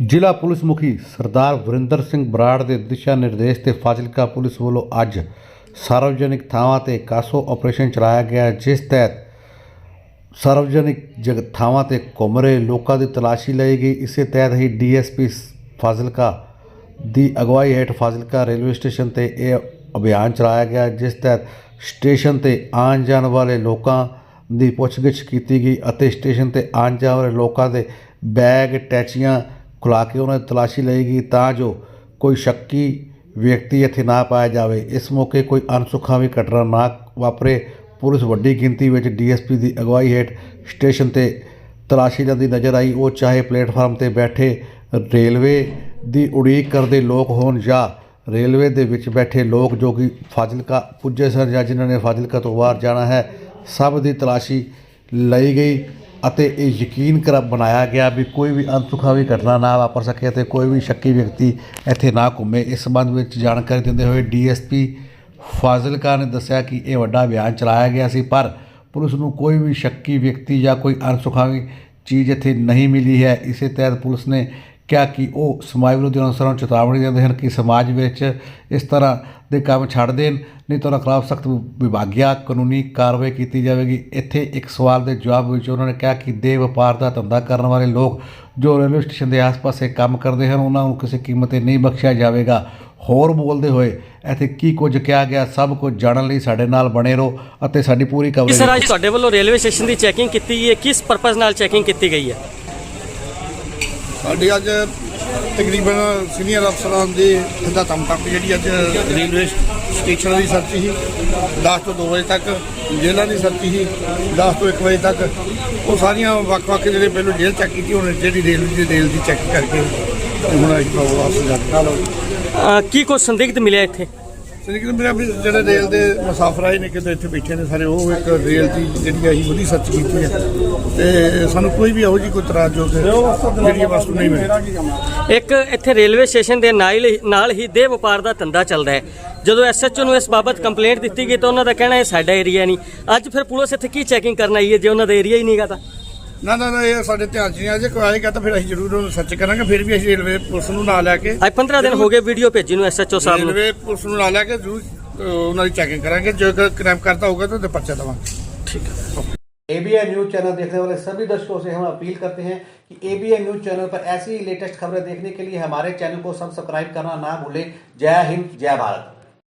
ਜ਼ਿਲ੍ਹਾ ਪੁਲਿਸ ਮੁਖੀ ਸਰਦਾਰ ਵਰਿੰਦਰ ਸਿੰਘ ਬਰਾੜ ਦੇ ਦਿਸ਼ਾ ਨਿਰਦੇਸ਼ ਤੇ ਫਾਜ਼ਿਲਕਾ ਪੁਲਿਸ ਵੱਲੋਂ ਅੱਜ ਸਾਰਵਜਨਿਕ ਥਾਵਾਂ ਤੇ ਕਾਸੋ ਆਪਰੇਸ਼ਨ ਚਲਾਇਆ ਗਿਆ, ਜਿਸ ਤਹਿਤ ਸਾਰਵਜਨਿਕ ਜਗ, ਥਾਵਾਂ ਤੇ ਘੁੰਮ ਰਹੇ ਲੋਕਾਂ ਦੀ ਤਲਾਸ਼ੀ ਲਈ ਗਈ। ਇਸੇ ਤਹਿਤ ਹੀ ਡੀਐਸਪੀ ਫਾਜ਼ਿਲਕਾ ਦੀ ਅਗਵਾਈ ਹੇਠ ਫਾਜ਼ਿਲਕਾ ਰੇਲਵੇ ਸਟੇਸ਼ਨ ਤੇ ਇਹ ਅਭਿਆਨ ਚਲਾਇਆ ਗਿਆ, ਜਿਸ ਤਹਿਤ ਸਟੇਸ਼ਨ ਤੇ ਆਉਣ ਜਾਣ ਵਾਲੇ ਲੋਕਾਂ ਦੀ ਪੁੱਛਗਿੱਛ ਕੀਤੀ ਗਈ ਅਤੇ ਸਟੇਸ਼ਨ ਤੇ ਆਉਣ ਜਾਣ ਵਾਲੇ ਲੋਕਾਂ ਦੇ ਬੈਗ, ਟੈਚੀਆਂ ਖੁਲਾ ਕੇ ਉਹਨਾਂ ਦੀ ਤਲਾਸ਼ੀ ਲਈ ਗਈ ਤਾਂ ਜੋ ਕੋਈ ਸ਼ੱਕੀ ਵਿਅਕਤੀ ਇੱਥੇ ਨਾ ਪਾਇਆ ਜਾਵੇ। ਇਸ ਮੌਕੇ ਕੋਈ ਅਨਸੁਖਾਵੀ ਘਟਨਾ ਨਾ ਵਾਪਰੇ। ਪੁਲਿਸ ਵੱਡੀ ਗਿਣਤੀ ਵਿੱਚ ਡੀਐਸਪੀ ਦੀ ਅਗਵਾਈ ਹੇਠ ਸਟੇਸ਼ਨ ਤੇ ਤਲਾਸ਼ੀ ਲੈਂਦੀ ਨਜ਼ਰ ਆਈ। ਉਹ ਚਾਹੇ ਪਲੇਟਫਾਰਮ ਤੇ ਬੈਠੇ ਰੇਲਵੇ ਦੀ ਉਡੀਕ ਕਰਦੇ ਲੋਕ ਹੋਣ ਜਾਂ ਰੇਲਵੇ ਦੇ ਵਿੱਚ ਬੈਠੇ ਲੋਕ ਜੋ ਕਿ ਫਾਜ਼ਿਲਕਾ ਪੁੱਜੇ ਸਨ ਜਾਂ ਜਿਨ੍ਹਾਂ ਨੇ ਫਾਜ਼ਿਲਕਾ ਤੋਂ ਬਾਹਰ ਜਾਣਾ ਹੈ, ਸਭ ਦੀ ਤਲਾਸ਼ੀ ਲਈ ਗਈ। ਅਤੇ ਇਹ ਯਕੀਨ ਕਰ ਬਣਾਇਆ ਗਿਆ ਵੀ ਕੋਈ ਵੀ ਅਨਸੁਖਾਵੀ ਘਟਨਾ ਨਾ ਵਾਪਰ ਸਕੇ ਅਤੇ ਕੋਈ ਵੀ ਸ਼ੱਕੀ ਵਿਅਕਤੀ ਇੱਥੇ ਨਾ ਘੁੰਮੇ। ਇਸ ਸੰਬੰਧ ਵਿੱਚ ਜਾਣਕਾਰੀ ਦਿੰਦੇ ਹੋਏ ਡੀਐਸਪੀ ਫਾਜ਼ਿਲਕਾ ਨੇ ਦੱਸਿਆ ਕਿ ਇਹ ਵੱਡਾ ਅਭਿਆਨ ਚਲਾਇਆ ਗਿਆ ਸੀ, ਪਰ ਪੁਲਿਸ ਨੂੰ ਕੋਈ ਵੀ ਸ਼ੱਕੀ ਵਿਅਕਤੀ ਜਾਂ ਕੋਈ ਅਣਸੁਖਾਵੀ ਚੀਜ਼ ਇੱਥੇ ਨਹੀਂ ਮਿਲੀ ਹੈ। ਇਸੇ ਤਹਿਤ ਪੁਲਿਸ ਨੇ ਕਿਹਾ ਕਿ ਉਹ ਸਮਾਜ ਵਿਰੋਧੀ ਅਨਸਰਾਂ ਨੂੰ ਚੇਤਾਵਨੀ ਦਿੰਦੇ ਹਨ ਕਿ ਸਮਾਜ ਵਿੱਚ ਇਸ ਤਰ੍ਹਾਂ ਦੇ ਕੰਮ ਛੱਡ ਦੇਣ ਨਹੀਂ ਤਾਂ ਉਹਨਾਂ ਖਿਲਾਫ ਸਖਤ ਵਿਭਾਗਿਆ ਕਾਨੂੰਨੀ ਕਾਰਵਾਈ ਕੀਤੀ ਜਾਵੇਗੀ। ਇੱਥੇ ਇੱਕ ਸਵਾਲ ਦੇ ਜਵਾਬ ਵਿੱਚ ਉਹਨਾਂ ਨੇ ਕਿਹਾ ਕਿ ਦੇ ਵਪਾਰ ਦਾ ਧੰਦਾ ਕਰਨ ਵਾਲੇ ਲੋਕ ਜੋ ਰੇਲਵੇ ਸਟੇਸ਼ਨ ਦੇ ਆਸ-ਪਾਸੇ ਕੰਮ ਕਰਦੇ ਹਨ ਉਹਨਾਂ ਨੂੰ ਕਿਸੇ ਕੀਮਤ ਤੇ ਨਹੀਂ ਬਖਸ਼ਿਆ ਜਾਵੇਗਾ। ਹੋਰ ਬੋਲਦੇ ਹੋਏ ਇੱਥੇ ਕੀ ਕੁਝ ਕਿਹਾ ਗਿਆ ਸਭ ਕੁਝ ਜਾਣਨ ਲਈ ਸਾਡੇ ਨਾਲ ਬਣੇ ਰਹੋ ਅਤੇ ਸਾਡੀ ਪੂਰੀ ਕਵਰੇਜ ਸਰ ਅੱਜ ਤੁਹਾਡੇ ਵੱਲੋਂ ਰੇਲਵੇ ਸਟੇਸ਼ਨ ਦੀ ਚੈਕਿੰਗ ਕੀਤੀ ਗਈ ਹੈ ਕਿਸ ਪਰਪਸ ਨਾਲ ਚੈਕਿੰਗ ਕੀਤੀ ਗਈ ਹੈ? ਸਾਡੀ ਅੱਜ ਤਕਰੀਬਨ ਸੀਨੀਅਰ ਅਫਸਰਾਂ ਦੇ ਹਦਾਇਤਾਂ ਮੁਤਾਬਕ ਜਿਹੜੀ ਅੱਜ ਰੇਲਵੇ ਸਟੇਸ਼ਨ ਦੀ ਸਰਚ ਸੀ 10 ਤੋਂ 2 ਵਜੇ ਤੱਕ, ਜੇਲ੍ਹਾਂ ਦੀ ਸਰਚ ਸੀ 10 ਤੋਂ 1 ਵਜੇ ਤੱਕ, ਉਹ ਸਾਰੀਆਂ ਵੱਖ-ਵੱਖ ਜਿਹੜੇ ਪਹਿਲਾਂ ਜੇਲ੍ਹ ਚੈੱਕ ਕੀਤੀ, ਹੁਣ ਜਿਹੜੀ ਰੇਲਵੇ ਦੀ ਰੇਲ ਦੀ ਚੈੱਕ ਕਰਕੇ ਹੁਣ ਅਸੀਂ ਵਾਪਸ ਜਾ ਰਹੇ ਕੀ ਕੁਝ ਸੰਦਿਗਧ ਮਿਲਿਆ ਇੱਥੇ? ਸ੍ਰੀ ਮੇਰਾ ਵੀ ਜਿਹੜੇ ਰੇਲ ਦੇ ਮੁਸਾਫਰ ਆਏ ਨੇ, ਕਿਤੇ ਇੱਥੇ ਬੈਠੇ ਨੇ ਸਾਰੇ, ਉਹ ਇੱਕ ਰੇਲ ਦੀ ਜਿਹੜੀ ਅਸੀਂ ਉਹਦੀ ਸਰਚ ਕੀਤੀ ਹੈ। ਤੇ ਸਾਨੂੰ ਕੋਈ ਵੀ ਇਹੋ ਜਿਹੀ ਕੋਈ ਤਰ੍ਹਾਂ ਜੋ ਜਿਹੜੀ ਵਸਤੂ ਨਹੀਂ ਮਿਲੀ। ਇੱਕ ਇੱਥੇ ਰੇਲਵੇ ਸਟੇਸ਼ਨ ਦੇ ਨਾਲ ਹੀ ਨਾਲ ਹੀ ਦੇਹ ਵਪਾਰ ਦਾ ਧੰਦਾ ਚੱਲਦਾ ਹੈ। ਜਦੋਂ ਐਸਐਚਓ ਨੂੰ ਇਸ ਬਾਬਤ ਕੰਪਲੇਂਟ ਦਿੱਤੀ ਗਈ ਤਾਂ ਉਹਨਾਂ ਦਾ ਕਹਿਣਾ ਇਹ ਸਾਡਾ ਏਰੀਆ ਨਹੀਂ। ਅੱਜ ਫਿਰ ਪੁਲਿਸ ਇੱਥੇ ਕੀ ਚੈਕਿੰਗ ਕਰਨ ਆਈ ਹੈ ਜੇ ਉਹਨਾਂ ਦਾ ਏਰੀਆ ਹੀ ਨਹੀਂਗਾ ਤਾਂ? ਨਾ ਨਾ ਨਾ ਇਹ ਸਾਡੇ ਧਿਆਨ 'ਚ ਨਹੀਂ ਆਇਆ ਜੇ ਕੋਈ ਆਏਗਾ ਤਾਂ ਫਿਰ ਅਸੀਂ ਜ਼ਰੂਰ ਉਹਨੂੰ ਸਰਚ ਕਰਾਂਗੇ ਫਿਰ ਵੀ ਅਸੀਂ ਰੇਲਵੇ ਪੁਲਿਸ ਨੂੰ ਨਾਲ ਲੈ ਕੇ ਅੱਜ 15 ਦਿਨ ਹੋ ਗਏ ਵੀਡੀਓ ਭੇਜੀ ਨੂੰ ਐਸਐਚਓ ਸਾਹਿਬ ਨੂੰ ਰੇਲਵੇ ਪੁਲਿਸ ਨੂੰ ਨਾਲ ਲੈ ਕੇ ਜ਼ਰੂਰ ਅਹ, ਉਹਨਾਂ ਦੀ ਚੈਕਿੰਗ ਕਰਾਂਗੇ ਜੇ ਕੋਈ ਕ੍ਰਾਈਮ ਕਰਦਾ ਹੋਊਗਾ ਤਾਂ ਉਹਦੇ ਪਰਚਾ ਦੇਵਾਂਗੇ एबीएन न्यूज चैनल देखने वाले सभी दर्शकों से हम अपील करते हैं कि एबीएन न्यूज चैनल पर ऐसी ही लेटेस्ट खबरें देखने के लिए हमारे चैनल को सब्सक्राइब करना ना भूलें जय हिंद जय भारत